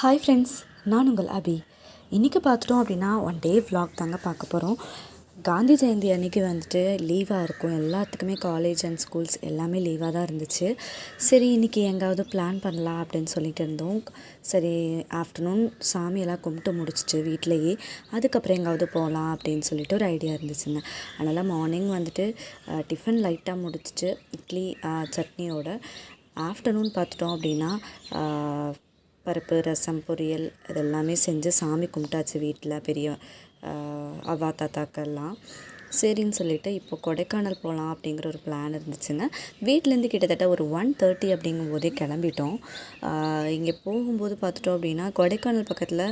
Hi friends நான் உங்கள் அபி. இன்றைக்கி பார்த்துட்டோம் அப்படின்னா ஒன் டே வ்ளாக் தாங்க பார்க்க போகிறோம் காந்தி ஜெயந்தி அன்றைக்கி வந்துட்டு லீவாக இருக்கும். எல்லாத்துக்குமே காலேஜ் அண்ட் ஸ்கூல்ஸ் எல்லாமே லீவாக தான் இருந்துச்சு. சரி இன்றைக்கி எங்காவது பிளான் பண்ணலாம் அப்படின்னு சொல்லிட்டு இருந்தோம். சரி ஆஃப்டர்நூன் சாமியெல்லாம் கும்பிட்டு முடிச்சிட்டு வீட்டிலையே அதுக்கப்புறம் எங்காவது போகலாம் அப்படின்னு சொல்லிட்டு ஒரு ஐடியா இருந்துச்சுங்க. அதனால் மார்னிங் வந்துட்டு டிஃபன் லைட்டாக முடிச்சிட்டு இட்லி சட்னியோட ஆஃப்டர்நூன் பார்த்துட்டோம் அப்படின்னா பருப்பு ரசம் பொரியல் இதெல்லாமே செஞ்சு சாமி கும்பிட்டாச்சு வீட்டில் பெரிய அவா தாத்தாக்கள்லாம். தாத்தாக்கெல்லாம் சரின்னு சொல்லிட்டு இப்போ கொடைக்கானல் போகலாம் அப்படிங்கிற ஒரு பிளான் இருந்துச்சுங்க. வீட்டிலேருந்து கிட்டத்தட்ட ஒரு ஒன் தேர்ட்டி அப்படிங்கும் போதே கிளம்பிட்டோம் இங்கே போகும்போது பார்த்துட்டோம் அப்படின்னா கொடைக்கானல் பக்கத்தில்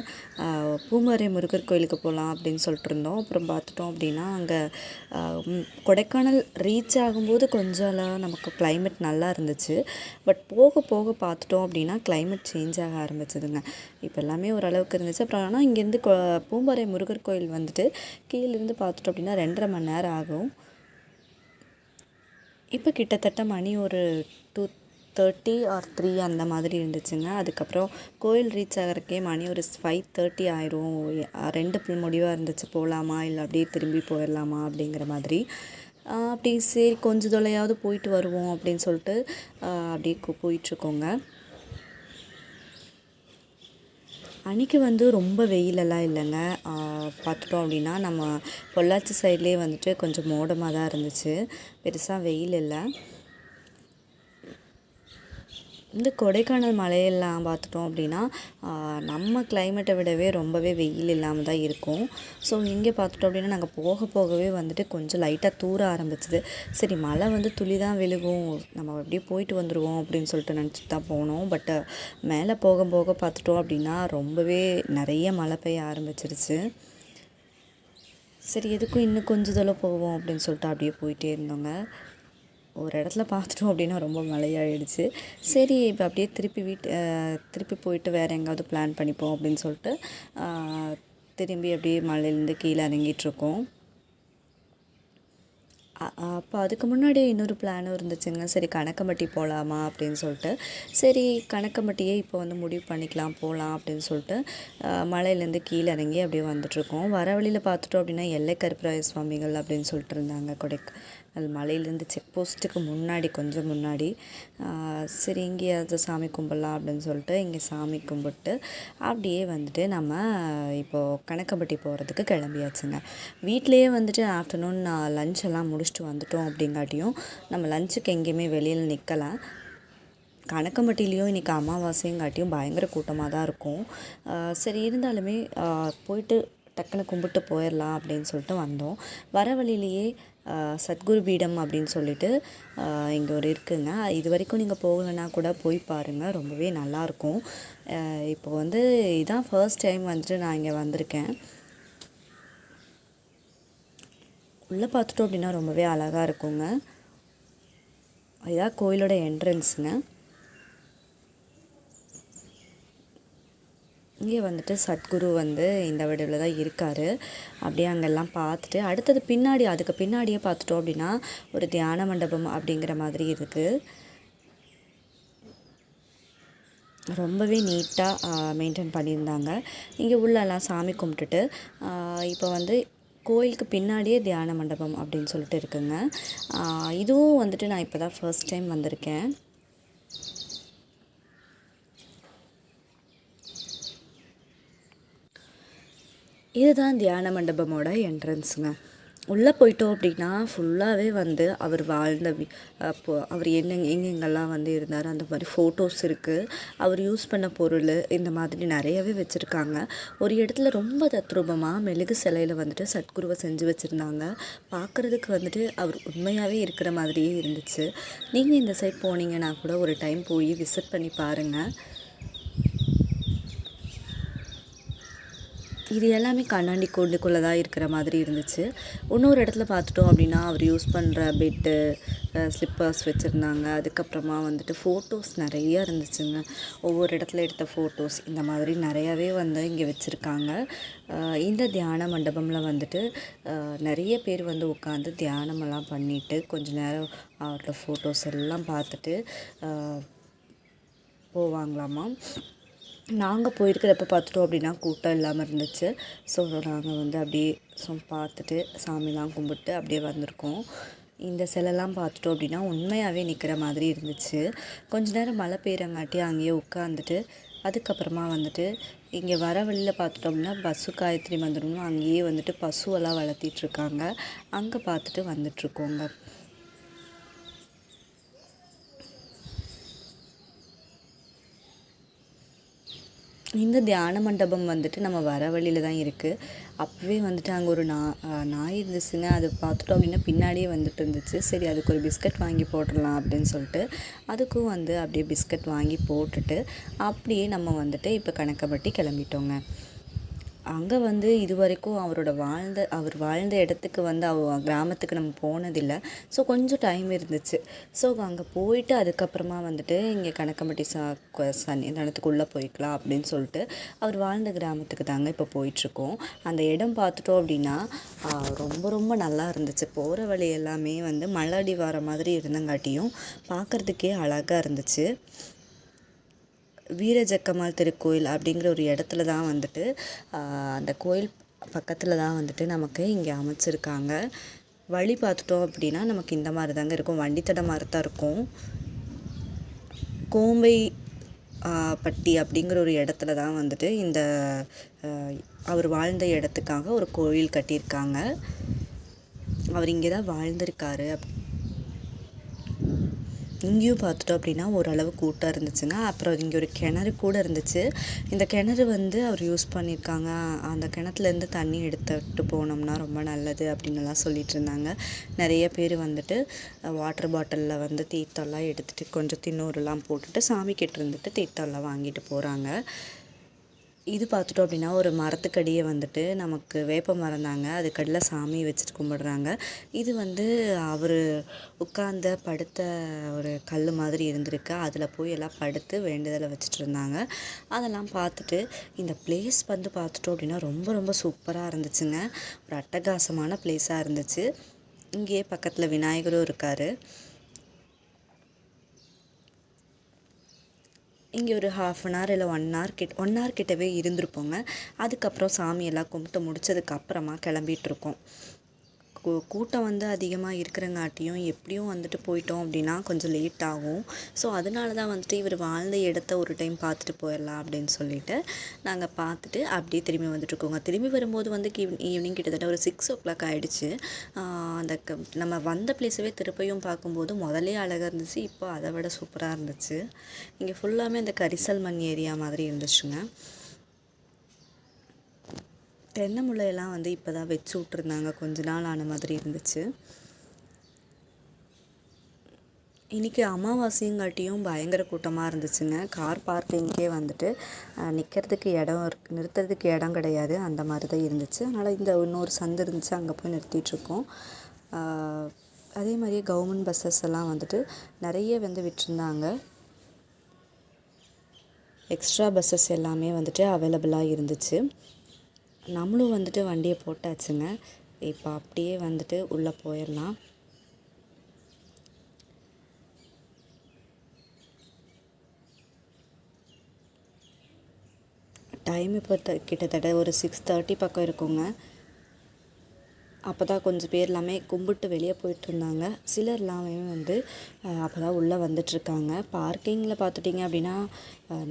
பூமரை முருகர் கோயிலுக்கு போகலாம் அப்படின்னு சொல்லிட்டு இருந்தோம். அப்புறம் பார்த்துட்டோம் அப்படின்னா அங்கே கொடைக்கானல் ரீச் ஆகும்போது கொஞ்சம்லாம் நமக்கு கிளைமேட் நல்லா இருந்துச்சு. பட் போக போக பார்த்துட்டோம் அப்படின்னா கிளைமேட் சேஞ்ச் ஆக ஆரம்பிச்சதுங்க. இப்போ எல்லாமே ஓரளவுக்கு இருந்துச்சு. அப்புறம் ஆனால் இங்கேருந்து கொ பூம்பாறை முருகர் கோயில் வந்துட்டு கீழேருந்து பார்த்துட்டோம் அப்படின்னா ரெண்டரை மணி நேரம் ஆகும். இப்போ கிட்டத்தட்ட மணி ஒரு டூ தேர்ட்டி ஆர் த்ரீ அந்த மாதிரி இருந்துச்சுங்க. அதுக்கப்புறம் கோயில் ரீச் ஆகிறக்கே மணி ஒரு ஃபைவ் தேர்ட்டி ஆயிரும். ரெண்டு முடிவாக இருந்துச்சு. போகலாமா இல்லை அப்படியே திரும்பி போயிடலாமா அப்படிங்கிற மாதிரி. அப்படி சரி கொஞ்சம் தொலையாவது போயிட்டு வருவோம் அப்படின்னு சொல்லிட்டு அப்படியே போயிட்டுருக்கோங்க அன்றைக்கி வந்து ரொம்ப வெயிலெல்லாம் இல்லைங்க. பார்த்துட்டோம் அப்படின்னா நம்ம பொள்ளாச்சி சைட்லேயே வந்துட்டு கொஞ்சம் மோடமாக தான் இருந்துச்சு. பெருசாக வெயில் இல்லை. இந்த கொடைக்கானல் மலையெல்லாம் பார்த்துட்டோம் அப்படின்னா நம்ம கிளைமேட்டை விடவே ரொம்பவே வெயில் இல்லாமல் தான் இருக்கும். ஸோ இங்கே பார்த்துட்டோம் அப்படின்னா நாங்கள் போக போகவே வந்துட்டு கொஞ்சம் லைட்டாக தூர ஆரம்பிச்சிது. சரி மழை வந்து துளி தான் விழுகும். நம்ம அப்படியே போயிட்டு வந்துடுவோம் அப்படின்னு சொல்லிட்டு நினச்சிட்டு தான் போனோம். பட் மேலே போக போக பார்த்துட்டோம் அப்படின்னா ரொம்பவே நிறைய மழை பெய்ய ஆரம்பிச்சிருச்சு. சரி எதுக்கும் இன்னும் கொஞ்சம் தூரம் போவோம் அப்படின்னு சொல்லிட்டு அப்படியே போயிட்டே இருந்தோங்க. ஒரு இடத்துல பார்த்துட்டோம் அப்படின்னா ரொம்ப மழையாயிடுச்சு. சரி இப்போ அப்படியே திருப்பி வீட்டு திருப்பி போயிட்டு வேறு எங்காவது பிளான் பண்ணிப்போம் அப்படின்னு சொல்லிட்டு திரும்பி அப்படியே மலையிலேருந்து கீழே இறங்கிட்டுருக்கோம் அப்போ அதுக்கு முன்னாடியே இன்னொரு பிளானும் இருந்துச்சுங்க. சரி கணக்கம்பட்டி போகலாமா அப்படின்னு சொல்லிட்டு. சரி கணக்கம்பட்டியே இப்போ வந்து முடிவு பண்ணிக்கலாம் போகலாம் அப்படின்னு சொல்லிட்டு மலையிலேருந்து கீழே இறங்கி அப்படியே வந்துட்டுருக்கோம் வர வழியில் பார்த்துட்டோம் அப்படின்னா எல்லை கருப்பராய சுவாமிகள் அப்படின்னு சொல்லிட்டு இருந்தாங்க கொடை அது மலையிலேருந்து செக் போஸ்ட்டுக்கு முன்னாடி கொஞ்சம் முன்னாடி சரி இங்கேயாவது சாமி கும்பிடலாம் அப்படின்னு சொல்லிட்டு இங்கே சாமி கும்பிட்டு அப்படியே வந்துட்டு நம்ம இப்போது கணக்கம்பட்டி போகிறதுக்கு கிளம்பியாச்சுங்க. வீட்டிலேயே வந்துட்டு ஆஃப்டர்நூன் லஞ்ச் எல்லாம் முடிச்சுட்டு வந்துட்டோம் அப்படிங்காட்டியும் நம்ம லஞ்சுக்கு எங்கேயுமே வெளியில் நிற்கலை கணக்கம்பட்டிலையும் இன்றைக்கி அமாவாசைங்காட்டியும் பயங்கர கூட்டமாக தான் இருக்கும். சரி இருந்தாலுமே போயிட்டு டக்குன்னு கும்பிட்டு போயிடலாம் அப்படின்னு சொல்லிட்டு வந்தோம். வர வழியிலேயே சத்குரு பீடம் அப்படின்னு சொல்லிட்டு இங்கே ஒரு இருக்குங்க. இது வரைக்கும் நீங்கள் போகலைன்னா கூட போய் பாருங்கள் ரொம்பவே நல்லாயிருக்கும். இப்போ வந்து இதான் ஃபர்ஸ்ட் டைம் வந்துட்டு நான் இங்கே வந்திருக்கேன். உள்ளே பார்த்துட்டோம் அப்படின்னா ரொம்பவே அழகாக இருக்குங்க. இதான் கோயிலோட என்ட்ரன்ஸுங்க இங்கே வந்துட்டு சத்குரு வந்து இந்த வீடியோவில் தான் இருக்கார். அப்படியே அங்கெல்லாம் பார்த்துட்டு அடுத்தது பின்னாடி அதுக்கு பின்னாடியே பார்த்துட்டோம் அப்படின்னா ஒரு தியான மண்டபம் அப்படிங்கிற மாதிரி இருக்குது ரொம்பவே நீட்டாக மெயின்டைன் பண்ணியிருந்தாங்க. இங்கே உள்ளெல்லாம் சாமி கும்பிட்டுட்டு இப்போ வந்து கோயிலுக்கு பின்னாடியே தியான மண்டபம் அப்படின்னு சொல்லிட்டு இருக்குங்க. இதுவும் வந்துட்டு நான் இப்போ தான் ஃபர்ஸ்ட் டைம் வந்திருக்கேன். இதுதான் தியான மண்டபமோட என்ட்ரன்ஸுங்க உள்ளே போயிட்டோம் அப்படின்னா ஃபுல்லாகவே வந்து அவர் வாழ்ந்த அப்போ அவர் என்ன எங்கெங்கெல்லாம் வந்து இருந்தார் அந்த மாதிரி ஃபோட்டோஸ் இருக்குது அவர் யூஸ் பண்ண பொருள் இந்த மாதிரி நிறையவே வச்சுருக்காங்க. ஒரு இடத்துல ரொம்ப தத்ரூபமாக மெழுகு சிலையில் வந்துட்டு சத்குருவை செஞ்சு வச்சுருந்தாங்க. பார்க்குறதுக்கு வந்துட்டு அவர் உண்மையாகவே இருக்கிற மாதிரியே இருந்துச்சு. நீங்கள் இந்த சைட் போனீங்கன்னா கூட ஒரு டைம் போய் விசிட் பண்ணி பாருங்கள் இது எல்லாமே கண்ணாடி கூண்டுக்குள்ளே தான் இருக்கிற மாதிரி இருந்துச்சு. இன்னொரு இடத்துல பார்த்துட்டோம் அப்படின்னா அவர் யூஸ் பண்ணுற பெட்டு ஸ்லிப்பர்ஸ் வச்சுருந்தாங்க. அதுக்கப்புறமா வந்துட்டு ஃபோட்டோஸ் நிறைய இருந்துச்சுங்க. ஒவ்வொரு இடத்துல எடுத்த ஃபோட்டோஸ் இந்த மாதிரி நிறையாவே வந்து இங்கே வச்சுருக்காங்க. இந்த தியான மண்டபமில் வந்துட்டு நிறைய பேர் வந்து உட்காந்து தியானமெல்லாம் பண்ணிட்டு கொஞ்ச நேரம் அவரோட ஃபோட்டோஸ் எல்லாம் பார்த்துட்டு போவாங்களாமா? நாங்கள் போயிருக்கிறப்ப பார்த்துட்டோம் அப்படின்னா கூட்டம் இல்லாமல் இருந்துச்சு. ஸோ நாங்கள் வந்து அப்படியே ஸோ பார்த்துட்டு சாமிலாம் கும்பிட்டு அப்படியே வந்திருக்கோம். இந்த சிலைலாம் பார்த்துட்டோம் அப்படின்னா உண்மையாகவே நிற்கிற மாதிரி இருந்துச்சு. கொஞ்ச நேரம் மழை பெய்கிறங்காட்டி அங்கேயே உட்காந்துட்டு அதுக்கப்புறமா வந்துட்டு இங்கே வர வழியில் பார்த்துட்டோம்னா பஸ்ஸு காயத்ரி மந்திரம்னு அங்கேயே வந்துட்டு பசுவெல்லாம் வளர்த்திட்ருக்காங்க அங்கே பார்த்துட்டு வந்துட்ருக்கோங்க இந்த தியான மண்டபம் வந்துட்டு நம்ம வர வழியில் தான் இருக்குது அப்போவே வந்துட்டு அங்கே ஒரு நா நாய் இருந்துச்சுங்க. அது பார்த்துட்டோம் அப்படின்னா பின்னாடியே வந்துட்டு இருந்துச்சு. சரி அதுக்கு ஒரு பிஸ்கட் வாங்கி போட்டுடலாம் அப்படின்னு சொல்லிட்டு அதுக்கும் வந்து அப்படியே பிஸ்கட் வாங்கி போட்டுட்டு அப்படியே நம்ம வந்துட்டு இப்போ கணக்கப்பட்டி கிளம்பிட்டோங்க. அங்கே வந்து இது வரைக்கும் அவரோட வாழ்ந்த அவர் வாழ்ந்த இடத்துக்கு வந்து அவ கிராமத்துக்கு நம்ம போனதில்லை. ஸோ கொஞ்சம் டைம் இருந்துச்சு. ஸோ அங்கே போயிட்டு அதுக்கப்புறமா வந்துட்டு இங்கே கணக்கம்பட்டி சா சன்னிதானத்துக்குள்ளே போய்க்கலாம் அப்படின்னு சொல்லிட்டு அவர் வாழ்ந்த கிராமத்துக்கு தாங்க இப்போ போயிட்டுருக்கோம். அந்த இடம் பார்த்துட்டோம் அப்படின்னா ரொம்ப ரொம்ப நல்லா இருந்துச்சு. போகிற வழி எல்லாமே வந்து மலை வர மாதிரி இருந்தங்காட்டியும் பார்க்குறதுக்கே அழகாக இருந்துச்சு. வீரஜக்கமால் திருக்கோயில் அப்படிங்கிற ஒரு இடத்துல தான் வந்துட்டு அந்த கோயில் பக்கத்தில் தான் வந்துட்டு நமக்கு இங்கே அமைச்சிருக்காங்க. வழி பார்த்துட்டோம் அப்படின்னா நமக்கு இந்த மாதிரி தாங்க இருக்கும். வண்டித்தடம் மாதிரி தான் இருக்கும். கோம்பை பட்டி அப்படிங்கிற ஒரு இடத்துல தான் வந்துட்டு இந்த அவர் வாழ்ந்த இடத்துக்காக ஒரு கோயில் கட்டியிருக்காங்க. அவர் இங்கே தான் வாழ்ந்திருக்காரு இங்கேயும் பார்த்துட்டோம் அப்படின்னா ஓரளவு கூட்டம் இருந்துச்சுங்க. அப்புறம் இங்கே ஒரு கிணறு கூட இருந்துச்சு. இந்த கிணறு வந்து அவர் யூஸ் பண்ணியிருக்காங்க. அந்த கிணத்துலேருந்து தண்ணி எடுத்துட்டு போனோம்னா ரொம்ப நல்லது அப்படின்னுலாம் சொல்லிட்டு இருந்தாங்க நிறைய பேர் வந்துட்டு வாட்டர் பாட்டிலில் வந்து தீர்த்தம்லாம் எடுத்துகிட்டு கொஞ்சம் தின்னூறுலாம் போட்டுட்டு சாமி கிட்ட இருந்துட்டு தீர்த்தம்லாம் வாங்கிட்டு போகிறாங்க இது பார்த்துட்டோம் அப்படின்னா ஒரு மரத்துக்கடியை வந்துட்டு நமக்கு வேப்ப மரம் தாங்க. அதுக்கடியில் சாமி வச்சுட்டு கும்பிடுறாங்க. இது வந்து அவர் உட்கார்ந்த படுத்த ஒரு கல் மாதிரி இருந்திருக்கு. அதில் போய் எல்லாம் படுத்து வேண்டுதலை வச்சுட்டு இருந்தாங்க. அதெல்லாம் பார்த்துட்டு இந்த பிளேஸ் வந்து பார்த்துட்டோம் அப்படின்னா ரொம்ப ரொம்ப சூப்பராக இருந்துச்சுங்க. ஒரு அட்டகாசமான பிளேஸாக இருந்துச்சு. இங்கேயே பக்கத்தில் விநாயகரும் இருக்கார். இங்கே ஒரு ஹாஃப் அன் ஹவர் இல்லை ஒன் ஹவர் கிட் ஒன் ஹவர் கிட்டவே இருந்திருப்போங்க. அதுக்கப்புறம் சாமியெல்லாம் கும்பிட்டு முடிச்சதுக்கப்புறமா கிளம்பிகிட்ருக்கோம் கூட்டம் வந்து அதிகமாக இருக்கிறங்காட்டியும் எப்படியும் வந்துட்டு போயிட்டோம் அப்படின்னா கொஞ்சம் லேட் ஆகும். ஸோ அதனால தான் வந்துட்டு இவர் வாழ்ந்த இடத்த ஒரு டைம் பார்த்துட்டு போயிடலாம் அப்படின்னு சொல்லிட்டு நாங்கள் பார்த்துட்டு அப்படியே திரும்பி வந்துட்டுருக்கோங்க திரும்பி வரும்போது வந்து ஈவினிங் கிட்டத்தட்ட ஒரு சிக்ஸ் ஓ கிளாக் ஆகிடுச்சு அந்த நம்ம வந்த பிளேஸவே திருப்பியும் பார்க்கும்போது முதலே அழகாக இருந்துச்சு. இப்போ அதை விட சூப்பராக இருந்துச்சு. இங்கே ஃபுல்லாமே அந்த கரிசல் மண் ஏரியா மாதிரி இருந்துச்சுங்க. தென்னை முள்ளையெல்லாம் வந்து இப்போ தான் வச்சு விட்ருந்தாங்க கொஞ்ச நாள் ஆன மாதிரி இருந்துச்சு. இன்றைக்கி அமாவாசைங்காட்டியும் பயங்கர கூட்டமாக இருந்துச்சுங்க. கார் பார்க்கிங்கே வந்துட்டு நிற்கிறதுக்கு இடம் இருக்கு நிறுத்துறதுக்கு இடம் கிடையாது. அந்த மாதிரி தான் இருந்துச்சு. அதனால் இந்த இன்னொரு சந்து இருந்துச்சு. அங்கே போய் நிறுத்திட்டுருக்கோம் அதே மாதிரியே கவர்மெண்ட் பஸ்ஸஸ் எல்லாம் வந்துட்டு நிறைய வந்து விட்டுருந்தாங்க. எக்ஸ்ட்ரா பஸ்ஸஸ் எல்லாமே வந்துட்டு அவைலபிளாக இருந்துச்சு. நம்மளும் வந்துட்டு வண்டியை போட்டாச்சுங்க. இப்போ அப்படியே வந்துட்டு உள்ளே போயிடலாம். டைம் இப்போ கிட்டத்தட்ட ஒரு சிக்ஸ் தேர்ட்டி பக்கம் இருக்குங்க. அப்போ தான் கொஞ்சம் பேர் எல்லாமே கும்பிட்டு வெளியே போயிட்டுருந்தாங்க சிலர் எல்லாமே வந்து அப்போ தான் உள்ளே வந்துட்டுருக்காங்க. பார்க்கிங்கில் பார்த்துட்டிங்க அப்படின்னா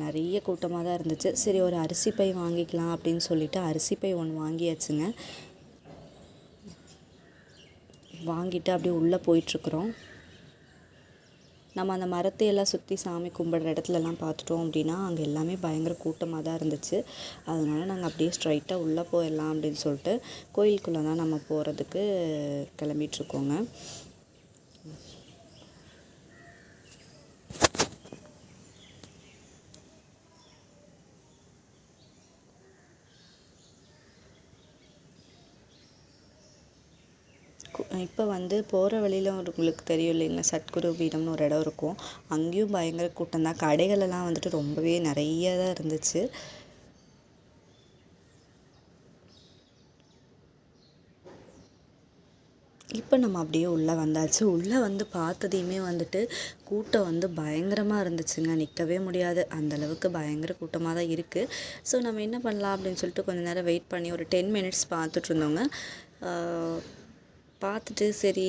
நிறைய கூட்டமாக தான் இருந்துச்சு. சரி ஒரு அரிசி பை வாங்கிக்கலாம் அப்படின்னு சொல்லிட்டு அரிசி பை ஒன்று வாங்கியாச்சுங்க. வாங்கிட்டு அப்படியே உள்ளே போயிட்டுருக்குறோம். நம்ம அந்த மரத்தையெல்லாம் சுற்றி சாமி கும்பிட்ற இடத்துலலாம் பார்த்துட்டோம் அப்படின்னா அங்கே எல்லாமே பயங்கர கூட்டமாக தான் இருந்துச்சு. அதனால் நாங்கள் அப்படியே ஸ்ட்ரைட்டாக உள்ளே போயிடலாம் அப்படின்னு சொல்லிட்டு கோயிலுக்குள்ளே தான் நம்ம போகிறதுக்கு கிளம்பிகிட்ருக்கோங்க இப்போ வந்து போகிற வழியில் உங்களுக்கு தெரியும் இல்லைங்களா? சத்குரு பீடம்னு ஒரு இடம் இருக்கும். அங்கேயும் பயங்கர கூட்டம் தான். கடைகளெல்லாம் வந்துட்டு ரொம்பவே நிறைய தான் இருந்துச்சு. இப்போ நம்ம அப்படியே உள்ளே வந்தாச்சு. உள்ளே வந்து பார்த்ததையுமே வந்துட்டு கூட்டம் வந்து பயங்கரமாக இருந்துச்சுங்க. நிற்கவே முடியாது. அந்தளவுக்கு பயங்கர கூட்டமாக தான் இருக்குது ஸோ நம்ம என்ன பண்ணலாம் அப்படின்னு சொல்லிட்டு கொஞ்ச நேரம் வெயிட் பண்ணி ஒரு டென் மினிட்ஸ் பார்த்துட்ருந்தோங்க பார்த்துட்டு சரி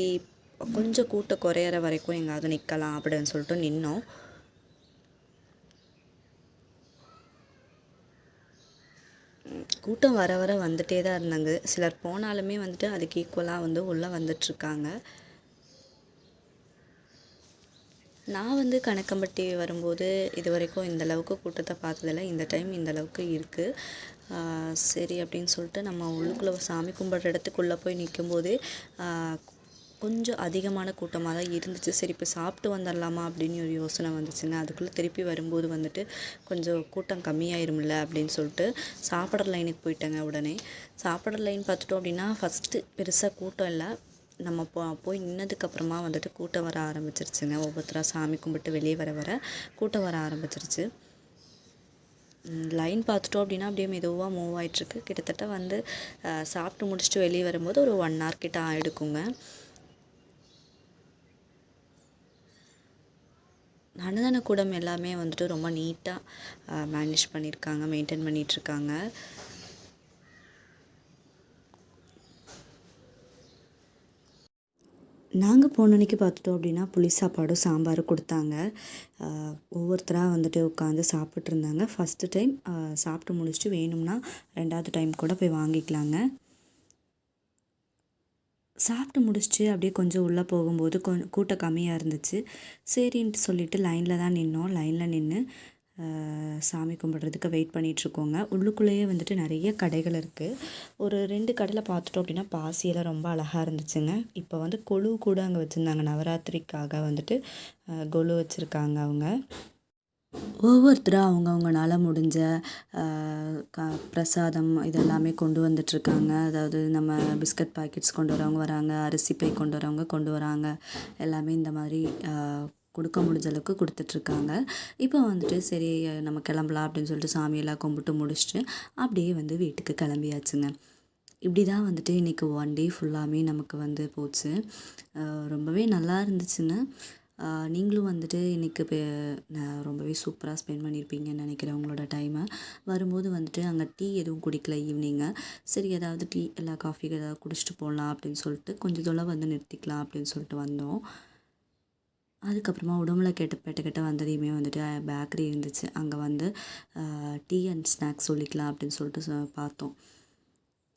கொஞ்சம் கூட்டம் குறையிற வரைக்கும் எங்காவது நிற்கலாம் அப்படின்னு சொல்லிட்டு நின்னோம். கூட்டம் வர வர வந்துட்டே தான் இருந்தாங்க. சிலர் போனாலுமே வந்துட்டு அதுக்கு ஈக்குவலாக வந்து உள்ளே வந்துட்டுருக்காங்க. நான் வந்து கணக்கம்பட்டி வரும்போது இது வரைக்கும் இந்த அளவுக்கு கூட்டத்தை பார்த்ததில்ல. இந்த டைம் இந்தளவுக்கு இருக்குது சரி அப்படின்னு சொல்லிட்டு நம்ம உள்ளுக்குள்ளே சாமி கும்பிட்ற இடத்துக்குள்ளே போய் நிற்கும்போது கொஞ்சம் அதிகமான கூட்டமாக தான் இருந்துச்சு. சரி இப்போ சாப்பிட்டு வந்துடலாமா அப்படின்னு ஒரு யோசனை வந்துச்சுங்க. அதுக்குள்ளே திருப்பி வரும்போது வந்துட்டு கொஞ்சம் கூட்டம் கம்மியாயிரும்ல அப்படின்னு சொல்லிட்டு சாப்பிட்ற லைனுக்கு போயிட்டேங்க உடனே. சாப்பிட்ற லைன் பார்த்துட்டோம் அப்படின்னா ஃபஸ்ட்டு பெருசாக கூட்டம் இல்லை. நம்ம போ போய் நின்னதுக்கப்புறமா வந்துட்டு கூட்டம் வர ஆரம்பிச்சிருச்சுங்க. ஒவ்வொருத்தராக சாமி கும்பிட்டு வெளியே வர வர கூட்டம் வர ஆரம்பிச்சிருச்சு. லைன் பார்த்துட்டோம் அப்படின்னா அப்படியே மெதுவாக மூவ் ஆகிட்டுருக்கு கிட்டத்தட்ட வந்து சாப்பிட்டு முடிச்சுட்டு வெளியே வரும்போது ஒரு ஒன் ஹவர் கிட்ட ஆகிடுக்குங்க அன்னதான கூடம் எல்லாமே வந்துட்டு ரொம்ப நீட்டாக மேனேஜ் பண்ணியிருக்காங்க மெயின்டைன் பண்ணிகிட்ருக்காங்க நாங்கள் போன அன்னைக்கு பார்த்துட்டோம் அப்படின்னா புளி சாப்பாடும் சாம்பாரும் கொடுத்தாங்க. ஒவ்வொருத்தராக வந்துட்டு உட்காந்து சாப்பிட்டு இருந்தாங்க ஃபஸ்ட்டு டைம் சாப்பிட்டு முடிச்சுட்டு வேணும்னா ரெண்டாவது டைம் கூட போய் வாங்கிக்கலாங்க. சாப்பிட்டு முடிச்சுட்டு அப்படியே கொஞ்சம் உள்ளே போகும்போது கொ கூட்டம் கம்மியாக இருந்துச்சு. சரின்ட்டு சொல்லிவிட்டு லைனில் தான் நின்னோம். லைனில் நின்று சாமி கும்பிட்றதுக்கு வெயிட் பண்ணிகிட்ருக்கோங்க உள்ளுக்குள்ளேயே வந்துட்டு நிறைய கடைகள் இருக்குது ஒரு ரெண்டு கடையில் பார்த்துட்டோம் அப்படின்னா பாசியெல்லாம் ரொம்ப அழகாக இருந்துச்சுங்க. இப்போ வந்து கொலு கூட அங்கே வச்சுருந்தாங்க. நவராத்திரிக்காக வந்துட்டு கொலு வச்சுருக்காங்க அவங்க. ஒவ்வொருத்தரும் அவங்கவுங்கனால முடிஞ்ச க பிரசாதம் இதெல்லாமே கொண்டு வந்துட்ருக்காங்க அதாவது நம்ம பிஸ்கட் பாக்கெட்ஸ் கொண்டு வரவங்க வராங்க அரிசி பை கொண்டு வரவங்க கொண்டு வராங்க. எல்லாமே இந்த மாதிரி கொடுக்க முடிஞ்ச அளவுக்கு கொடுத்துட்ருக்காங்க. இப்போ வந்துட்டு சரி நம்ம கிளம்பலாம் அப்படின்னு சொல்லிட்டு சாமியெல்லாம் கும்பிட்டு முடிச்சுட்டு அப்படியே வந்து வீட்டுக்கு கிளம்பியாச்சுங்க. இப்படி தான் வந்துட்டு இன்றைக்கி ஒன் டே ஃபுல்லாமே நமக்கு வந்து போச்சு. ரொம்பவே நல்லா இருந்துச்சுங்க. நீங்களும் வந்துட்டு இன்றைக்கி நான் ரொம்பவே சூப்பராக ஸ்பெண்ட் பண்ணியிருப்பீங்கன்னு நினைக்கிறேன் உங்களோட டைமை வரும்போது வந்துட்டு அங்கே டீ எதுவும் குடிக்கல ஈவினிங்கு சரி ஏதாவது டீ எல்லா காஃபி ஏதாவது குடிச்சிட்டு போகலாம் அப்படின்னு சொல்லிட்டு கொஞ்சம் தூரம் வந்து நிறுத்திக்கலாம் அப்படின்னு சொல்லிட்டு வந்தோம். அதுக்கப்புறமா உடம்புல கெட்ட பெட்ட கெட்ட வந்ததையுமே வந்துட்டு பேக்கரி இருந்துச்சு. அங்கே வந்து டீ அண்ட் ஸ்நாக்ஸ் சொல்லிக்கலாம் அப்படின்னு சொல்லிட்டு சொ- பார்த்தோம்.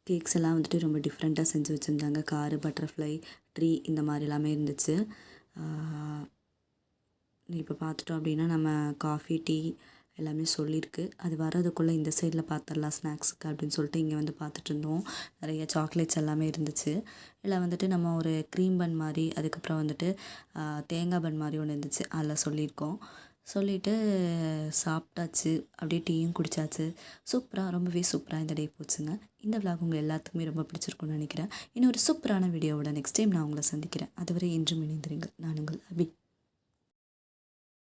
கேக்ஸ் எல்லாம் வந்துட்டு ரொம்ப டிஃப்ரெண்ட்டாக செஞ்சு வச்சுருந்தாங்க. காரு பட்டர்ஃப்ளை ட்ரீ இந்த மாதிரி எல்லாமே இருந்துச்சு. இப்போ பார்த்துட்டோம் அப்படின்னா நம்ம காஃபி டீ எல்லாமே சொல்லியிருக்கு. அது வர்றதுக்குள்ளே இந்த சைடில் பார்த்துடலாம் ஸ்நாக்ஸுக்கு அப்படின்னு சொல்லிட்டு இங்கே வந்து பார்த்துட்டு இருந்தோம் நிறைய சாக்லேட்ஸ் எல்லாமே இருந்துச்சு. இல்லை வந்துட்டு நம்ம ஒரு க்ரீம் பன் மாதிரி அதுக்கப்புறம் வந்துட்டு தேங்காய் பன் மாதிரி ஒன்று இருந்துச்சு. அதில் சொல்லியிருக்கோம். சொல்லிவிட்டு சாப்பிட்டாச்சு. அப்படியே டீயும் குடித்தாச்சு சூப்பராக ரொம்பவே சூப்பராக இந்த டே போச்சுங்க. இந்த விளாக் உங்கள் எல்லாத்துக்குமே ரொம்ப பிடிச்சிருக்கும்னு நினைக்கிறேன். இன்னொரு சூப்பரான வீடியோவோட நெக்ஸ்ட் டைம் நான் உங்களை சந்திக்கிறேன். அதுவரை என்றும் இணைந்திருங்கள். நான் உங்கள் அபி.